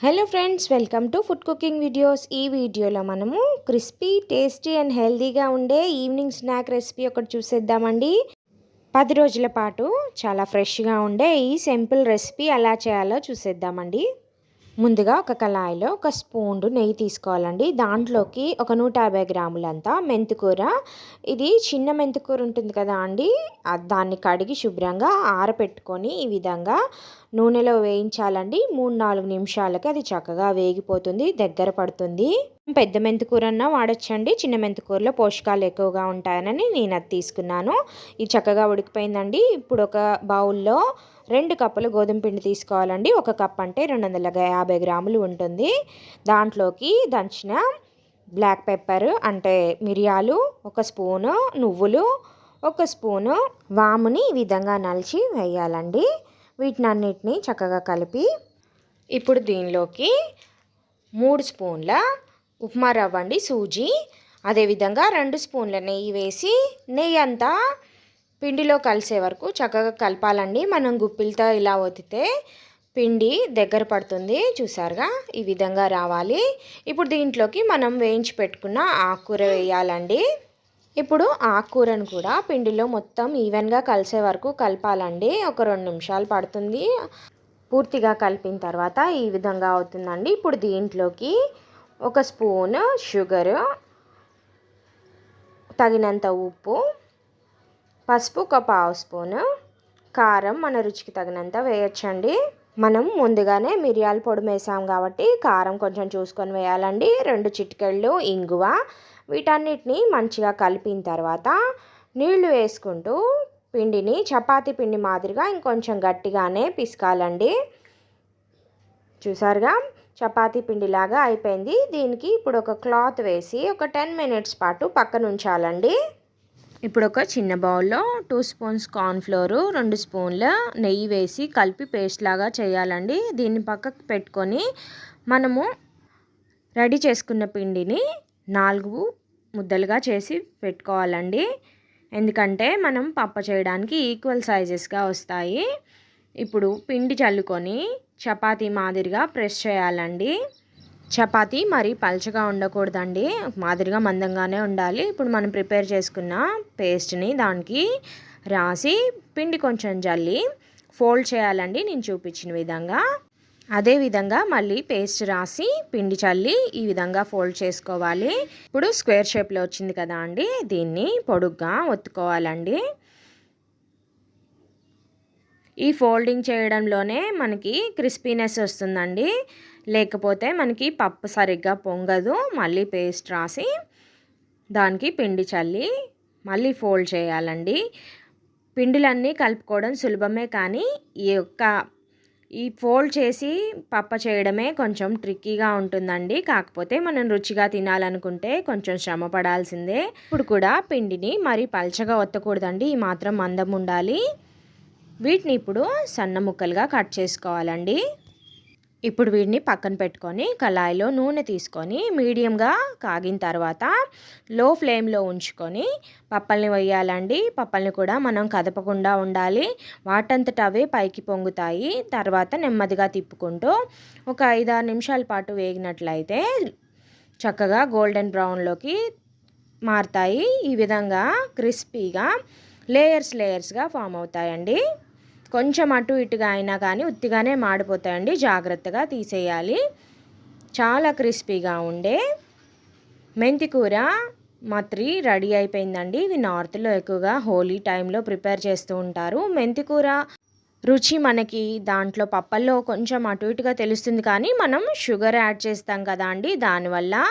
Hello friends welcome to food cooking videos ఈ వీడియోలో మనము క్రిస్పీ టేస్టీ అండ్ హెల్తీగా ఉండే ఈవినింగ్ స్నాక్ రెసిపీ ఒకటి చూసేద్దామండి. పది రోజుల పాటు చాలా ఫ్రెష్గా ఉండే ఈ సింపుల్ రెసిపీ ఎలా చేయాలో చూసేద్దామండి. ముందుగా ఒక కళాయిలో ఒక స్పూన్ నెయ్యి తీసుకోవాలండి. దాంట్లోకి ఒక నూట యాభై గ్రాములంతా మెంతికూర. ఇది చిన్న మెంతికూర ఉంటుంది కదా అండి దాన్ని కడిగి శుభ్రంగా ఆరపెట్టుకొని ఈ విధంగా నూనెలో వేయించాలండి. మూడు నాలుగు నిమిషాలకి అది చక్కగా వేగిపోతుంది దగ్గర పడుతుంది. పెద్ద మెంతికూరన్నా వాడచ్చండి. చిన్న మెంతికూరలో పోషకాలు ఎక్కువగా ఉంటాయని నేను అది తీసుకున్నాను. ఇది చక్కగా ఉడికిపోయిందండి. ఇప్పుడు ఒక బౌల్లో రెండు కప్పులు గోధుమ పిండి తీసుకోవాలండి. ఒక కప్ అంటే రెండు వందల యాభై గ్రాములు ఉంటుంది. దాంట్లోకి దంచిన బ్లాక్ పెప్పర్ అంటే మిరియాలు ఒక స్పూను నువ్వులు ఒక స్పూను వాముని ఈ విధంగా నలిచి వేయాలండి. వీటిని అన్నిటినీ చక్కగా కలిపి ఇప్పుడు దీనిలోకి మూడు స్పూన్ల ఉప్మా రవ్వ అండి సూజీ. అదేవిధంగా రెండు స్పూన్ల నెయ్యి వేసి నెయ్యి అంతా పిండిలో కలిసే వరకు చక్కగా కలపాలండి. మనం గుప్పిలతో ఇలా ఒత్తితే పిండి దగ్గర పడుతుంది. చూసారుగా? ఈ విధంగా రావాలి. ఇప్పుడు దీంట్లోకి మనం వేయించి పెట్టుకున్న ఆకుకూర వేయాలండి. ఇప్పుడు ఆకుకూరను కూడా పిండిలో మొత్తం ఈవెన్గా కలిసే వరకు కలపాలండి. ఒక రెండు నిమిషాలు పడుతుంది. పూర్తిగా కలిపిన తర్వాత ఈ విధంగా అవుతుందండి. ఇప్పుడు దీంట్లోకి ఒక స్పూను షుగరు తగినంత ఉప్పు పసుపు ఒక పావు స్పూను. కారం మన రుచికి తగినంత వేయచ్చండి. మనం ముందుగానే మిరియాల పొడి వేసాం కాబట్టి కారం కొంచెం చూసుకొని వేయాలండి. రెండు చిటికెళ్ళు ఇంగువ వీటన్నిటిని మంచిగా కలిపిన తర్వాత నీళ్ళు వేసుకుంటూ పిండిని చపాతి పిండి మాదిరిగా ఇంకొంచెం గట్టిగానే పిసకాలండి. చూసారుగా? చపాతీ పిండిలాగా అయిపోయింది. దీనికి ఇప్పుడు ఒక క్లాత్ వేసి ఒక టెన్ మినిట్స్ పాటు పక్కన ఉంచాలండి ఇప్పుడు ఒక చిన్న బౌల్లో టూ స్పూన్స్ కార్న్ఫ్లోరు రెండు స్పూన్ల నెయ్యి వేసి కలిపి పేస్ట్ లాగా చేయాలండి. దీన్ని పక్కకు పెట్టుకొని మనము రెడీ చేసుకున్న పిండిని నాలుగు ముద్దలుగా చేసి పెట్టుకోవాలండి. ఎందుకంటే మనం పప్ప చేయడానికి ఈక్వల్ సైజెస్గా వస్తాయి. ఇప్పుడు పిండి చల్లుకొని చపాతీ మాదిరిగా ప్రెస్ చేయాలండి. చపాతీ మరి పల్చగా ఉండకూడదండి. మాదిరిగా మందంగానే ఉండాలి. ఇప్పుడు మనం ప్రిపేర్ చేసుకున్న పేస్ట్ని దానికి రాసి పిండి కొంచెం జల్లి ఫోల్డ్ చేయాలండి నేను చూపించిన విధంగా. అదే విధంగా మళ్ళీ పేస్ట్ రాసి పిండి చల్లి ఈ విధంగా ఫోల్డ్ చేసుకోవాలి. ఇప్పుడు స్క్వేర్ షేప్లో వచ్చింది కదా అండి. దీన్ని పొడుగ్గా ఒత్తుకోవాలండి. ఈ ఫోల్డింగ్ చేయడంలోనే మనకి క్రిస్పీనెస్ వస్తుందండి. లేకపోతే మనకి పప్పు సరిగ్గా పొంగదు. మళ్ళీ పేస్ట్ రాసి దానికి పిండి చల్లి మళ్ళీ ఫోల్డ్ చేయాలండి. పిండిలన్నీ కలుపుకోవడం సులభమే కానీ ఈ యొక్క ఈ ఫోల్డ్ చేసి పప్ప చేయడమే కొంచెం ట్రిక్కీగా ఉంటుందండి. కాకపోతే మనం రుచిగా తినాలనుకుంటే కొంచెం శ్రమ పడాల్సిందే. ఇప్పుడు కూడా పిండిని మరి పల్చగా ఒత్తకూడదండి. ఈ మాత్రం మందం ఉండాలి. వీటిని ఇప్పుడు సన్న ముక్కలుగా కట్ చేసుకోవాలండి. ఇప్పుడు వీటిని పక్కన పెట్టుకొని కళాయిలో నూనె తీసుకొని మీడియంగా కాగిన తర్వాత లో ఫ్లేమ్లో ఉంచుకొని పప్పల్ని వేయాలండి. పప్పల్ని కూడా మనం కదపకుండా ఉండాలి. వాటంతట అవే పైకి పొంగుతాయి. తర్వాత నెమ్మదిగా తిప్పుకుంటూ ఒక ఐదారు నిమిషాల పాటు వేగినట్లయితే చక్కగా గోల్డెన్ బ్రౌన్లోకి మారుతాయి. ఈ విధంగా క్రిస్పీగా లేయర్స్ లేయర్స్గా ఫామ్ అవుతాయండి. కొంచెం అటు ఇటుగా అయినా కానీ ఉత్తిగానే మాడిపోతాయండి. జాగ్రత్తగా తీసేయాలి. చాలా క్రిస్పీగా ఉండే మెంతి కూర మత్రి రెడీ అయిపోయిందండి. ఇవి నార్త్లో ఎక్కువగా హోలీ టైంలో ప్రిపేర్ చేస్తూ ఉంటారు. మెంతి కూర రుచి మనకి దాంట్లో పప్పల్లో కొంచెం అటు ఇటుగా తెలుస్తుంది కానీ మనం షుగర్ యాడ్ చేస్తాం కదా అండి. దానివల్ల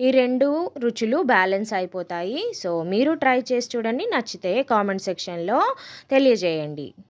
ఈ రెండు రుచులు బ్యాలెన్స్ అయిపోతాయి. సో మీరు ట్రై చేసి చూడండి. నచ్చితే కామెంట్ సెక్షన్లో తెలియజేయండి.